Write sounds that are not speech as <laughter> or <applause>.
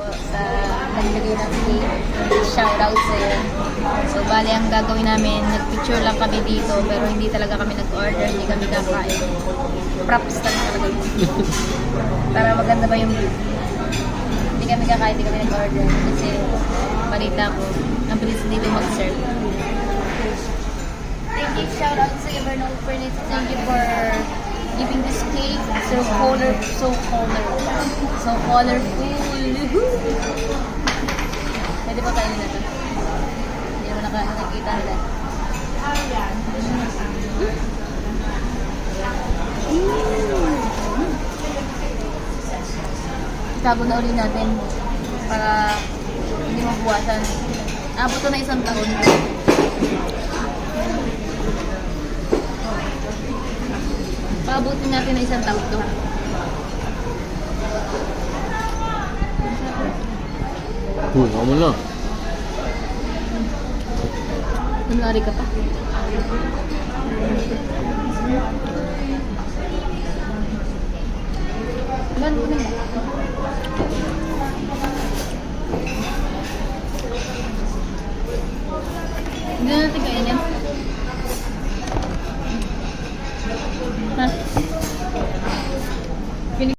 po sa nagbigay ng cake. Shoutout sa iyo. So, bali ang gagawin namin, nagpicture lang kami dito, pero hindi talaga kami nag-order, hindi kami kakain. Props lang talaga yun. <laughs> Para maganda ba yung view. Hindi kami kakain, hindi kami nag-order. Kasi, balita ko, ang bilis dito mag-serve. Thank you, shoutout sa Bernal Furniture. Thank you for giving this cake. So color, so color, so colorful. Pwede ba kainin na to? Hindi naman naka, nakikita nila. Itago na uli natin para hindi mabuwasan. Abot to na isang taon. Paabutin natin na isang taon to. Uy, ako na. Kunwari ka pa. Ilan mo na Hindi na natin kainin.